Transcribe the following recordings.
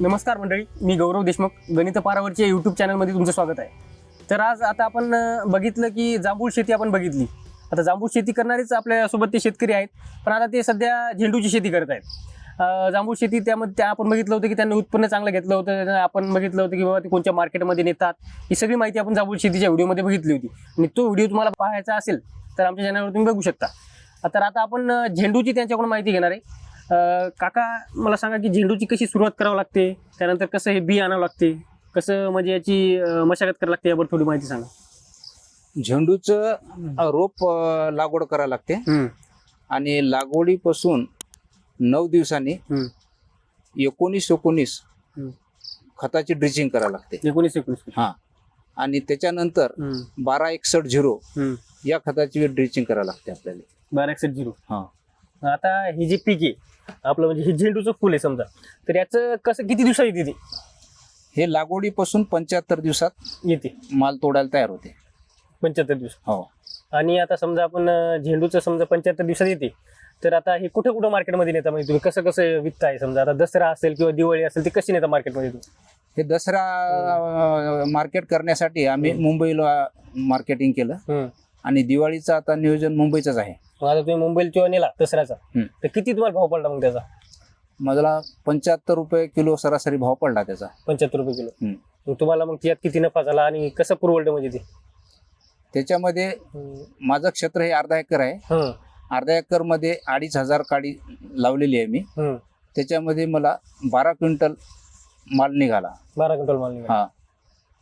नमस्कार मंडळी मी गौरव देशमुख गणित पारावरच्या यूट्यूब चॅनलमध्ये तुमचं स्वागत आहे. तर आज आता आपण बघितलं की जांभूळ शेती आपण बघितली. आता जांभूळ शेती करणारेच आपल्यासोबत ते शेतकरी आहेत पण आता ते सध्या झेंडूची शेती करत आहेत. जांभूळ शेती त्यामध्ये त्या आपण बघितलं होतं की त्यांनी उत्पन्न चांगलं घेतलं होतं आपण बघितलं होतं की बाबा ते कोणत्या मार्केटमध्ये नेतात ही सगळी माहिती आपण जांभूळ शेतीच्या व्हिडिओमध्ये बघितली होती. आणि तो व्हिडिओ तुम्हाला पाहायचा असेल तर आमच्या चॅनलवर तुम्ही बघू शकता. तर आता आपण झेंडूची त्यांच्याकडून माहिती घेणार आहे. काका मला सांगा की झेंडूची कशी सुरुवात करावं लागते? त्यानंतर कसं हे बी आणावं लागते? कसं म्हणजे याची मशागत करावं लागते यावर थोडी माहिती सांगा. झेंडूचं रोप लागवड करायला लागते. आणि लागवडीपासून नऊ दिवसांनी एकोणीस एकोणीस. खताची ड्रिचिंग करायला लागते. एकोणीस एकोणीस. हा. आणि त्याच्यानंतर बारा एकसष्ट झिरो. या खताची ड्रिचिंग करायला लागते आपल्याला. बारा एकसष्ट झिरो. हा. आता हे जे पीक आहे आपलं म्हणजे हे झेंडूचं फुल आहे समजा. तर याचं कसं किती दिवसात येते ते? हे लागवडीपासून पंच्याहत्तर दिवसात येते. माल तोडायला तयार होते. पंच्याहत्तर दिवस. हो. आणि आता समजा आपण अं, झेंडूचं समजा पंच्याहत्तर दिवसात येते तर आता हे कुठं कुठं मार्केटमध्ये नेता म्हणजे तुम्ही कसं कसं विकताय? समजा आता दसरा असेल किंवा दिवाळी असेल ते कशी नेता मार्केटमध्ये तुम्ही हे दसरा मार्केट करण्यासाठी आम्ही मुंबईला मार्केटिंग केलं. हम्म. आणि दिवाळीचं आता नियोजन मुंबईचंच आहे. मग आता तुम्ही मुंबईला किंवा नेला दसऱ्याचा. हम्म. तर किती तुम्हाला भाव पडला मग त्याचा? मला पंच्याहत्तर रुपये किलो सरासरी भाव पडला त्याचा. पंच्याहत्तर रुपये किलो. हम्म. मग तुम्हाला मग त्यात किती नफा झाला आणि कसं पुरवडलं म्हणजे ते? त्याच्यामध्ये माझं क्षेत्र हे अर्धा एकर आहे. हम्म, अर्धा एकरमध्ये अडीच हजार काडी लावलेली आहे मी. हम्म. त्याच्यामध्ये मला बारा क्विंटल माल निघाला. बारा क्विंटल माल निघाला. हा.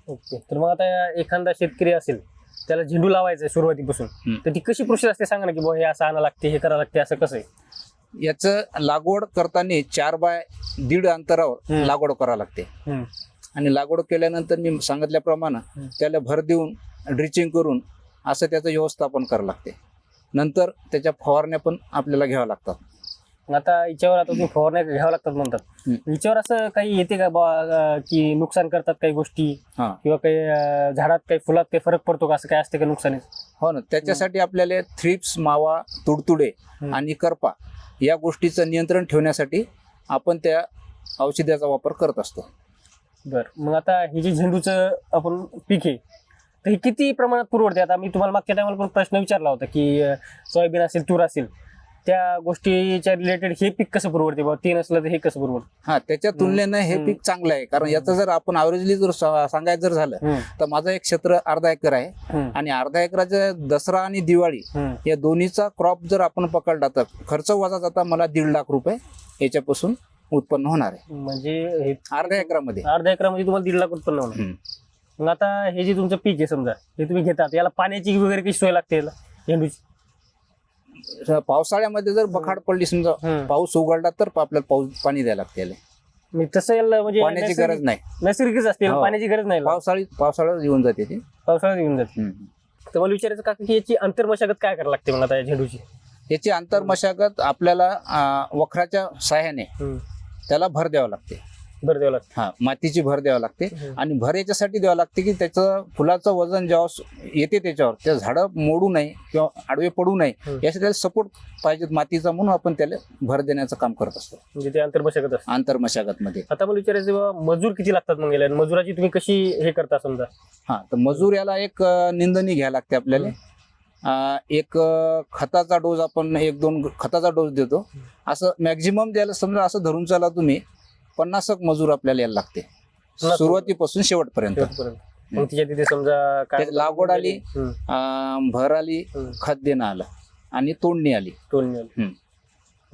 ओके. तर मग आता एखादा शेतकरी असेल त्याला झेंडू लावायचा आहे सुरुवातीपासून. तर ती कशी प्रोसेस असते सांगा ना की बुवा हे असं आणावं लागते हे करावं लागते असं कसं आहे याचं लागवड करताना चार बाय दीड अंतरावर. लागवड करावं लागते आणि लागवड केल्यानंतर मी सांगितल्याप्रमाणे. त्याला भर देऊन ड्रिचिंग करून असं त्याचं व्यवस्थापन करावं लागते नंतर त्याच्या फवारण्या पण आपल्याला घ्याव्या लागतात मग आता याच्यावर आता तुम्ही फवारण्या घ्यावं लागतात म्हणतात. हम्म. याच्यावर असं काही येते का बा की नुकसान करतात काही गोष्टी? हा. किंवा काही अं, झाडात काही फुलात काही फरक पडतो का? असं काय असते का नुकसान हो ना. त्याच्यासाठी आपल्याला थ्रिप्स मावा तुडतुडे हम्म. आणि करपा या गोष्टीचं नियंत्रण ठेवण्यासाठी आपण त्या औषधाचा वापर करत असतो. बरं. मग आता हे जे झेंडूचं आपण पीक आहे तर हे किती प्रमाणात पुरवडते? आता मी तुम्हाला मागच्या टायमाला पण प्रश्न विचारला होता की अं, सोयाबीन असेल तूर असेल त्या गोष्टीच्या रिलेटेड हे पीक कसं पुरवडते बाबा? ते नसलं तर हे कसं पुरवडतं? हा त्याच्या तुलनेनं हे. पीक चांगलं आहे. कारण याचं जर आपण अवरेजली जर सा- सांगायचं जर झालं तर माझं एक क्षेत्र अर्धा एकर आहे. आणि अर्धा एकराच्या दसरा आणि दिवाळी. या दोन्हीचा क्रॉप जर आपण पकडला तर खर्च वजा जाता मला दीड लाख रुपये याच्यापासून उत्पन्न होणार आहे. म्हणजे हे अर्ध्या एकरामध्ये. अर्ध्या एकरामध्ये तुम्हाला दीड लाख उत्पन्न होणार. हम्म. मग आता हे जे तुमचं पीक आहे समजा हे तुम्ही घेतात याला पाण्याची वगैरे कशी सोय लागते याला? झेंडूची पावसाळ्यामध्ये जर बखाड पडली समजा. पाऊस उघडला तर आपल्याला पाऊस पाणी द्यायला लागते तसं याला म्हणजे पाण्याची गरज नाही नैसर्गिकच असते हो. पाण्याची गरज नाही. पावसाळी पावसाळ्यात येऊन जाते ती पावसाळ्यात येऊन जाते. तर मला विचारायचं का की याची अंतर्मशागत काय करायला लागते या झेंडूची याची आंतरमशागत आपल्याला वखराच्या सहाय्याने. त्याला भर द्यावं लागते बरं द्यावं लागतं. हा मातीची भर द्यावं लागते. आणि भर याच्यासाठी द्यावं लागते की त्याचं फुलाचं वजन जेव्हा येते त्याच्यावर त्या झाडं मोडू नये किंवा आडवे पडू नये. यासाठी त्याला सपोर्ट पाहिजे मातीचा म्हणून आपण त्याला भर देण्याचं काम करत असतो. म्हणजे ते अंतर्मशागत असते. आंतरमशागत मध्ये आता मला विचारायचं मजूर किती लागतात मग याला? आणि मजुराची तुम्ही कशी हे करता समजा? हा तर मजूर याला एक निंदणी घ्यायला लागते आपल्याला. एक खताचा डोस आपण एक दोन खताचा डोस देतो. असं मॅक्झिमम द्यायला समजा असं धरून चाला तुम्ही पन्नासक मजूर आपल्याला यायला लागते सुरुवातीपासून शेवटपर्यंत. मग तिच्या तिथे समजा काय लागवड आली. अं, भर आली. खत देणं आलं आणि तोडणी आली तोडणी आली. हम्म.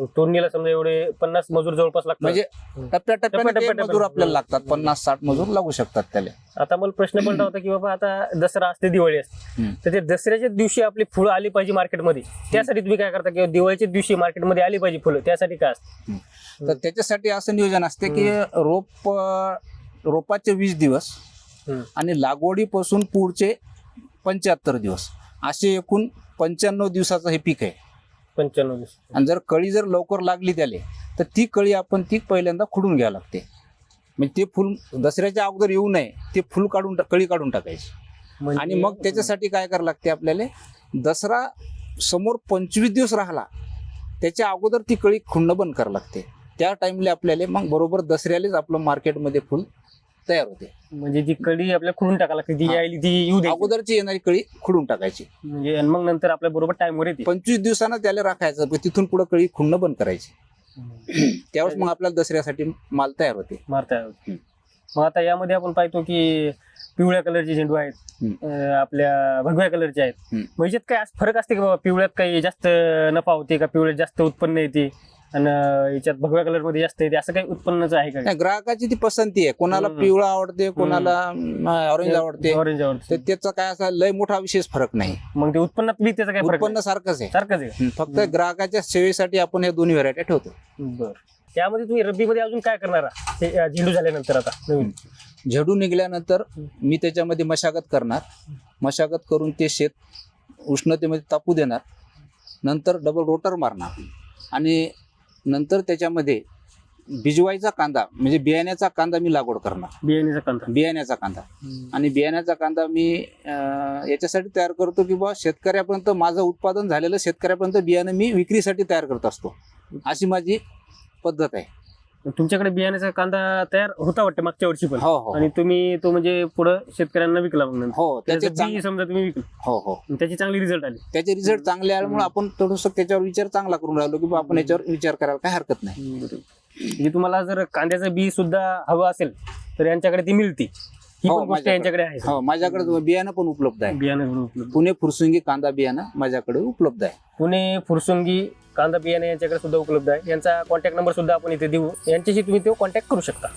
तोडणीला समजा एवढे पन्नास मजूर जवळपास लागतात. म्हणजे. टप्प्याटप्प्याने ते टप्प्याटप्प्याने. मजूर आपल्याला लागतात पन्नास साठ मजूर लागू शकतात त्याला. आता मला प्रश्न पडला होता की बाबा आता दसरा असते दिवाळी असते. हम्म. तर ते दसऱ्याच्या दिवशी आपली फुलं आली पाहिजे मार्केटमध्ये. त्यासाठी तुम्ही काय करता? किंवा दिवाळीच्या दिवशी मार्केटमध्ये आली पाहिजे फुलं त्यासाठी काय असतं? तर त्याच्यासाठी असं नियोजन असते की रोप रोपाचे वीस दिवस हम्म. आणि लागवडीपासून पुढचे पंच्याहत्तर दिवस. असे एकूण पंच्याण्णव दिवसाचं हे पीक आहे. पंच्याण्णव दिवस आणि जर कळी जर लवकर लागली त्याले तर ती कळी आपण ती पहिल्यांदा खुडून घ्यावी लागते. म्हणजे ते फुल दसऱ्याच्या अगोदर येऊ नये ते फुल काढून टा- कळी काढून टाकायची. म्हणजे- आणि मग त्याच्यासाठी काय करावं लागते आपल्याला दसरा समोर पंचवीस दिवस राहिला त्याच्या अगोदर ती कळी खुंड बंद करावं लागते. त्या टाइमला आपल्याला मग बरोबर दसऱ्यालाच आपलं मार्केटमध्ये फुल तयार होते. म्हणजे ती कळी आपल्याला खुडून टाका लागते ती हा. यायली ती येऊ द्यायची. अगोदरची येणारी कळी खुडून टाकायची. म्हणजे आणि मग नंतर आपल्या बरोबर टाइमवर येते. पंचवीस दिवसानं त्याला राखायचं पण तिथून पुढे कळी खुडणं बंद करायची. त्यावेळेस मग आपल्याला दसऱ्यासाठी माल तयार होते. मारता येईल. हम्म. मग आता यामध्ये आपण पाहतो की पिवळ्या कलरचे झेंडू आहेत. हम्म. अं, आपल्या भगव्या कलरचे आहेत. हम्म. याच्यात काय असं फरक असते का बाबा? पिवळ्यात काही जास्त नफा होते का? पिवळ्यात जास्त उत्पन्न येते? आणि याच्यात भगव्या कलरमध्ये जास्त येते. असं काही उत्पन्नाचं आहे का? नाही, ग्राहकाची ती पसंती आहे. कोणाला हम्म. पिवळा आवडते कोणाला ऑरेंज आवडते. ऑरेंज तर आवडते त्याचा काय असा लय मोठा विशेष फरक नाही. मग ते उत्पन्नात बी त्याचा फरक उत्पन्न सारखंच आहे. सारखंच आहे फक्त. ग्राहकाच्या सेवेसाठी आपण हे दोन्ही व्हरायटी ठेवतो. बर. त्यामध्ये तुम्ही रब्बीमध्ये अजून काय करणार आहात? अं, झेंडू झाल्यानंतर आता नवीन. झेडू निघाल्यानंतर मी त्याच्यामध्ये मशागत करणार. मशागत करून ते शेत उष्णतेमध्ये तापू देणार. नंतर डबल रोटर मारणार. आणि नंतर त्याच्यामध्ये भिजवायचा कांदा म्हणजे बियाण्याचा कांदा मी लागवड करणार. बियाण्याचा कांदा. बियाण्याचा कांदा. आणि बियाण्याचा कांदा मी अं, याच्यासाठी तयार करतो की बा शेतकऱ्यापर्यंत माझं उत्पादन झालेलं शेतकऱ्यापर्यंत बियाणं मी विक्रीसाठी तयार करत असतो. अशी माझी पद्धत आहे. तुमच्याकडे बियाण्याचा कांदा तयार होता वाटतं मागच्या वर्षी पण? हो हो आणि तुम्ही तो म्हणजे पुढे शेतकऱ्यांना विकला मग नंतर. हो त्याचे त्याचं चांग- बी समजा तुम्ही विकलं. हो हो. आणि त्याची चांगली रिझल्ट आले. त्याचे रिझल्ट चांगले आल्यामुळे आपण थोडस त्याच्यावर विचार चांगला करून राहिलो की बा आपण याच्यावर विचार करायला काय हरकत नाही. म्हणजे तुम्हाला जर कांद्याचं बी सुद्धा हवं असेल तर यांच्याकडे ती मिळते. ही हो, पण गोष्ट माझ्याकडे. यांच्याकडे आहे. हो माझ्याकडे बियाणं पण उपलब्ध आहे. बियाणं उपलब्ध. पुणे फुरसुंगी कांदा बियाणं माझ्याकडे उपलब्ध आहे. पुणे फुरसुंगी कांदा बियाणे यांच्याकडे सुद्धा उपलब्ध आहे. यांचा कॉन्टॅक्ट नंबर सुद्धा आपण इथे देऊ. यांच्याशी तुम्ही तो कॉन्टॅक्ट करू शकता.